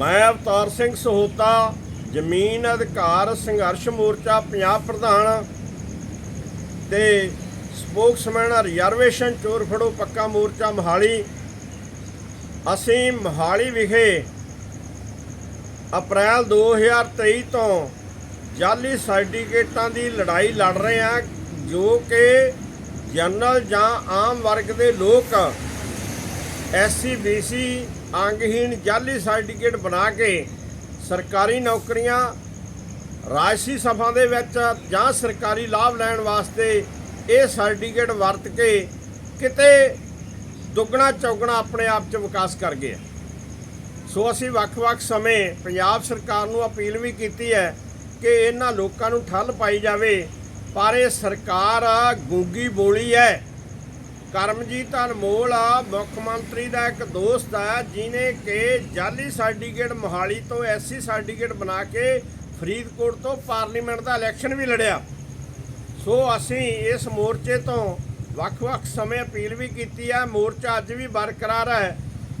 ਮੈਂ ਅਵਤਾਰ ਸਿੰਘ ਸਹੋਤਾ, ਜ਼ਮੀਨ ਅਧਿਕਾਰ ਸੰਘਰਸ਼ ਮੋਰਚਾ ਪੰਜਾਬ ਪ੍ਰਧਾਨ ਤੇ ਸਪੋਕਸਮੈਨ ਰਿਜ਼ਰਵੇਸ਼ਨ ਚੋਰ ਫੜੋ ਪੱਕਾ ਮੋਰਚਾ ਮੋਹਾਲੀ। ਅਸੀਂ ਮੋਹਾਲੀ ਵਿਖੇ ਅਪ੍ਰੈਲ 2023 ਤੋਂ ਜਾਲੀ ਸਰਟੀਫਿਕੇਟਾਂ ਦੀ ਲੜਾਈ ਲੜ ਰਹੇ ਹਾਂ, ਜੋ ਕਿ ਜਨਰਲ ਜਾਂ ਆਮ ਵਰਗ ਦੇ ਲੋਕ ਐਸਸੀ ਬੀਸੀ ਅੰਗਹੀਣ ਜਾਲੀ ਸਰਟੀਫਿਕੇਟ ਬਣਾ ਕੇ ਸਰਕਾਰੀ ਨੌਕਰੀਆਂ ਰਾਜਸੀ ਸਭਾ ਦੇ ਵਿੱਚ ਜਾਂ ਸਰਕਾਰੀ ਲਾਭ ਲੈਣ ਵਾਸਤੇ ਇਹ ਸਰਟੀਫਿਕੇਟ ਵਰਤ ਕੇ ਕਿਤੇ ਦੁੱਗਣਾ ਚੌਗਣਾ ਆਪਣੇ ਆਪ 'ਚ ਵਿਕਾਸ ਕਰ ਗਏ ਸੋ ਅਸੀਂ ਵੱਖ-ਵੱਖ ਸਮੇਂ ਪੰਜਾਬ ਸਰਕਾਰ ਨੂੰ ਅਪੀਲ ਵੀ ਕੀਤੀ ਹੈ ਕਿ ਇਹਨਾਂ ਲੋਕਾਂ ਨੂੰ ਠੱਲ ਪਾਈ ਜਾਵੇ, ਪਰ ਇਹ ਸਰਕਾਰ ਗੂੰਗੀ ਬੋਲੀ ਹੈ। ਕਰਮਜੀਤ ਅਨਮੋਲ ਆ, ਮੁੱਖ ਮੰਤਰੀ ਦਾ ਇੱਕ ਦੋਸਤ ਆ ਜਿਨੇ ਕਿ ਜਾਲੀ ਸਰਟੀਫਿਕੇਟ ਮੋਹਾਲੀ ਤੋਂ ਐਸਸੀ ਸਰਟੀਫਿਕੇਟ ਬਣਾ ਕੇ ਫਰੀਦਕੋਟ ਤੋਂ ਪਾਰਲੀਮੈਂਟ ਦਾ ਇਲੈਕਸ਼ਨ ਵੀ ਲੜਿਆ। ਸੋ ਅਸੀਂ ਇਸ ਮੋਰਚੇ ਤੋਂ ਵੱਖ-ਵੱਖ ਸਮੇਂ ਅਪੀਲ ਵੀ ਕੀਤੀ ਹੈ ਮੋਰਚਾ ਅੱਜ ਵੀ ਬਰਕਰਾਰ ਹੈ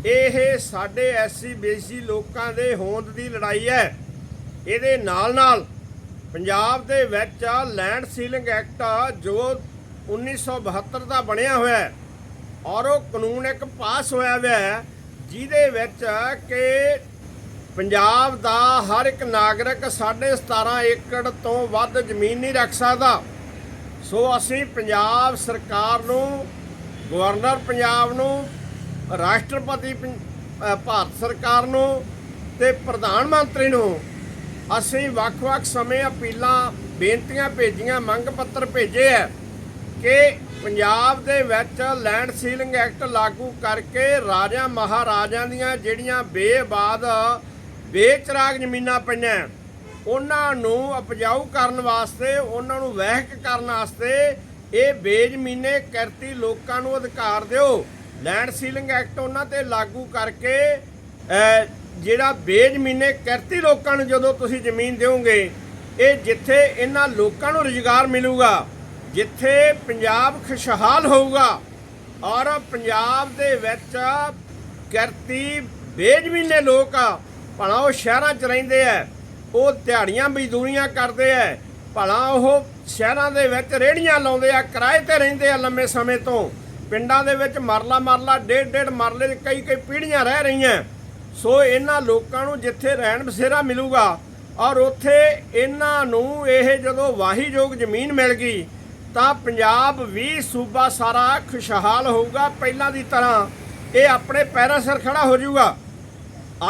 ਇਹ ਸਾਡੇ ਐਸਸੀ ਬੀਸੀ ਲੋਕਾਂ ਦੇ ਹੋਂਦ ਦੀ ਲੜਾਈ ਹੈ। ਇਹਦੇ ਨਾਲ-ਨਾਲ ਪੰਜਾਬ ਦੇ ਵਿੱਚ ਲੈਂਡ ਸੀਲਿੰਗ ਐਕਟ ਜੋ 1972 ਦਾ ਬਣਿਆ ਹੋਇਆ ਹੈ ਔਰ ਉਹ ਕਾਨੂੰਨ ਇੱਕ ਪਾਸ ਹੋਇਆ ਹੋਇਆ ਹੈ, ਜਿਹਦੇ ਵਿੱਚ ਕਿ ਪੰਜਾਬ ਦਾ ਹਰ ਇੱਕ ਨਾਗਰਿਕ 17.5 ਏਕੜ ਤੋਂ ਵੱਧ ਜ਼ਮੀਨ ਨਹੀਂ ਰੱਖ ਸਕਦਾ। ਸੋ ਅਸੀਂ ਪੰਜਾਬ ਸਰਕਾਰ ਨੂੰ, ਗਵਰਨਰ ਪੰਜਾਬ ਨੂੰ, ਰਾਸ਼ਟਰਪਤੀ ਭਾਰਤ ਸਰਕਾਰ ਨੂੰ ਤੇ ਪ੍ਰਧਾਨ ਮੰਤਰੀ ਨੂੰ ਅਸੀਂ ਵੱਖ-ਵੱਖ ਸਮੇਂ ਅਪੀਲਾਂ, ਬੇਨਤੀਆਂ ਭੇਜੀਆਂ, ਮੰਗ ਪੱਤਰ ਭੇਜੇ ਹੈ। ਕਿ ਪੰਜਾਬ ਦੇ ਵਿੱਚ ਲੈਂਡ ਸੀਲਿੰਗ ਐਕਟ ਲਾਗੂ ਕਰਕੇ ਰਾਜਾ ਮਹਾਰਾਜਾਂ ਦੀਆਂ ਜਿਹੜੀਆਂ ਬੇਬਾਦ, ਬੇਚਰਾਗ ਜ਼ਮੀਨਾਂ ਪਈਆਂ ਉਹਨਾਂ ਨੂੰ ਉਪਜਾਊ ਕਰਨ ਵਾਸਤੇ, ਉਹਨਾਂ ਨੂੰ ਵਹਿਕ ਕਰਨ ਵਾਸਤੇ ਇਹ ਬੇਜ਼ਮੀਨੇ ਕਿਰਤੀ ਲੋਕਾਂ ਨੂੰ ਅਧਿਕਾਰ ਦਿਓ। ਲੈਂਡ ਸੀਲਿੰਗ ਐਕਟ ਉਹਨਾਂ ਤੇ ਲਾਗੂ ਕਰਕੇ ਜਿਹੜਾ ਬੇਜ਼ਮੀਨੇ ਕਿਰਤੀ ਲੋਕਾਂ ਨੂੰ ਜਦੋਂ ਤੁਸੀਂ ਜ਼ਮੀਨ ਦਿਓਗੇ, ਇਹ ਜਿੱਥੇ ਇਹਨਾਂ ਲੋਕਾਂ ਨੂੰ ਰੁਜ਼ਗਾਰ ਮਿਲੂਗਾ ਜਿੱਥੇ ਪੰਜਾਬ ਖੁਸ਼ਹਾਲ ਹੋਊਗਾ ਔਰ ਪੰਜਾਬ ਦੇ ਵਿੱਚ ਕਿਰਤੀ ਬੇਜ਼ਮੀਨੇ ਲੋਕ ਆ ਭਲਾ ਉਹ ਸ਼ਹਿਰਾਂ 'ਚ ਰਹਿੰਦੇ ਆ ਉਹ ਦਿਹਾੜੀਆਂ ਮਜ਼ਦੂਰੀਆਂ ਕਰਦੇ ਆ ਭਲਾ ਉਹ ਸ਼ਹਿਰਾਂ ਦੇ ਵਿੱਚ ਰੇੜੀਆਂ ਲਾਉਂਦੇ ਆ, ਕਿਰਾਏ ਤੇ ਰਹਿੰਦੇ ਆ ਲੰਮੇ ਸਮੇਂ ਤੋਂ। ਪਿੰਡਾਂ ਦੇ ਵਿੱਚ ਮਰਲਾ ਮਰਲਾ, ਡੇਢ ਡੇਢ ਮਰਲੇ 'ਚ ਕਈ ਕਈ ਪੀੜ੍ਹੀਆਂ ਰਹਿ ਰਹੀਆਂ। ਸੋ ਇਹਨਾਂ ਲੋਕਾਂ ਨੂੰ ਜਿੱਥੇ ਰਹਿਣ ਬਸੇਰਾ ਮਿਲੂਗਾ ਔਰ ਉੱਥੇ ਇਹਨਾਂ ਨੂੰ ਇਹ ਜਦੋਂ ਵਾਹੀਯੋਗ ਜ਼ਮੀਨ ਮਿਲ ਗਈ ਤਾਂ ਪੰਜਾਬ ਵੀ ਸੂਬਾ ਸਾਰਾ ਖੁਸ਼ਹਾਲ ਹੋਊਗਾ ਪਹਿਲਾਂ ਦੀ ਤਰ੍ਹਾਂ। ਇਹ ਆਪਣੇ ਪੈਰਾਂ ਸਿਰ ਖੜਾ ਹੋ ਜਾਊਗਾ।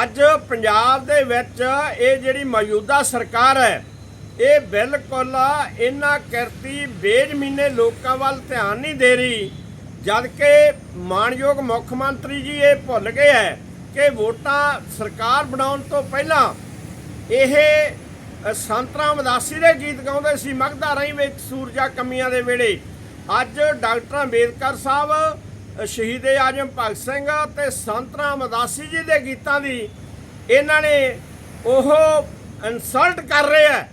ਅੱਜ ਪੰਜਾਬ ਦੇ ਵਿੱਚ ਇਹ ਜਿਹੜੀ ਮੌਜੂਦਾ ਸਰਕਾਰ ਹੈ, ਇਹ ਬਿਲਕੁਲ ਇਹਨਾਂ ਕਿਰਤੀ ਬੇਜ਼ਮੀਨੇ ਲੋਕਾਂ ਵੱਲ ਧਿਆਨ ਨਹੀਂ ਦੇ ਰਹੀ। ਜਦ ਕਿ ਮਾਨਯੋਗ ਮੁੱਖ ਮੰਤਰੀ ਜੀ ਇਹ ਭੁੱਲ ਗਏ ਹੈ ਕਿ ਵੋਟਾਂ ਸਰਕਾਰ ਬਣਾਉਣ ਤੋਂ ਪਹਿਲਾਂ ਇਹ ਅ, ਸੰਤ ਰਾਮਦਾਸੀ ਦੇ ਗੀਤ ਗਾਉਂਦੇ ਸੀ ਮਗਦਾ ਰਹੀ ਵਿੱਚ ਸੂਰਜਾ ਕਮੀਆਂ ਦੇ ਵੇਲੇ ਅੱਜ ਡਾਕਟਰ ਅੰਬੇਦਕਰ ਸਾਹਿਬ ਅ, ਸ਼ਹੀਦ ਆਜਮ ਭਗਤ ਸਿੰਘ ਤੇ ਸੰਤ ਰਾਮਦਾਸੀ ਜੀ ਦੇ ਗੀਤਾਂ ਦੀ ਇਹਨਾਂ ਨੇ ਉਹ ਇਨਸਲਟ ਕਰ ਰਹੇ ਆ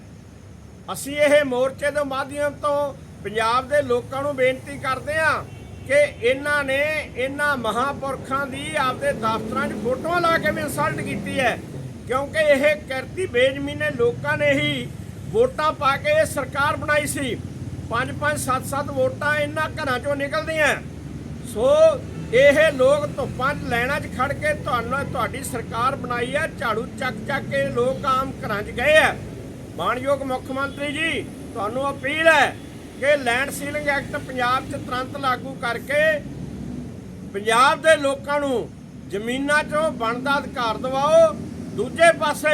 ਅਸੀਂ ਇਹ ਮੋਰਚੇ ਦੇ ਮਾਧਿਅਮ ਤੋਂ ਪੰਜਾਬ ਦੇ ਲੋਕਾਂ ਨੂੰ ਬੇਨਤੀ ਕਰਦੇ ਹਾਂ ਕਿ ਇਹਨਾਂ ਨੇ ਇਹਨਾਂ ਮਹਾਪੁਰਖਾਂ ਦੀ ਆਪਦੇ ਦਫ਼ਤਰਾਂ 'ਚ ਫੋਟੋਆਂ ਲਾ ਕੇ ਵੀ ਇਨਸਲਟ ਕੀਤੀ ਹੈ। ਕਿਉਂਕਿ ਇਹ ਕਿਰਤੀ ਬੇਜ਼ਮੀਨੇ ਲੋਕਾਂ ਨੇ ਹੀ ਵੋਟਾਂ ਪਾ ਕੇ ਇਹ ਸਰਕਾਰ ਬਣਾਈ ਸੀ। ਪੰਜ ਪੰਜ ਸੱਤ ਸੱਤ ਵੋਟਾਂ ਇਹਨਾਂ ਘਰਾਂ 'ਚੋਂ ਨਿਕਲਦੀਆਂ। ਸੋ ਇਹ ਲੋਕ ਧੁੱਪਾਂ 'ਚ ਲੈਣਾ 'ਚ ਖੜ ਕੇ ਤੁਹਾਨੂੰ, ਤੁਹਾਡੀ ਸਰਕਾਰ ਬਣਾਈ ਹੈ ਝਾੜੂ ਚੱਕ ਚੱਕ ਕੇ ਲੋਕ ਆਮ ਘਰਾਂ 'ਚ ਗਏ ਆ। ਮਾਨਯੋਗ ਮੁੱਖ ਮੰਤਰੀ ਜੀ, ਤੁਹਾਨੂੰ ਅਪੀਲ ਹੈ ਕਿ ਲੈਂਡ ਸੀਲਿੰਗ ਐਕਟ ਪੰਜਾਬ 'ਚ ਤੁਰੰਤ ਲਾਗੂ ਕਰਕੇ ਪੰਜਾਬ ਦੇ ਲੋਕਾਂ ਨੂੰ ਜ਼ਮੀਨਾਂ 'ਚੋਂ ਬਣਦਾ ਅਧਿਕਾਰ ਦਿਵਾਓ। ਦੂਜੇ ਪਾਸੇ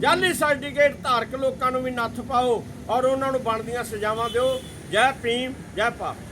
ਜਾਲੀ ਸਰਟੀਫਿਕੇਟ ਧਾਰਕ ਲੋਕਾਂ ਨੂੰ ਵੀ ਨੱਥ ਪਾਓ ਔਰ ਉਹਨਾਂ ਨੂੰ ਬਣਦੀਆਂ ਸਜ਼ਾਵਾਂ ਦਿਓ। ਜੈ ਭੀਮ, ਜੈ ਭਾਰਤ।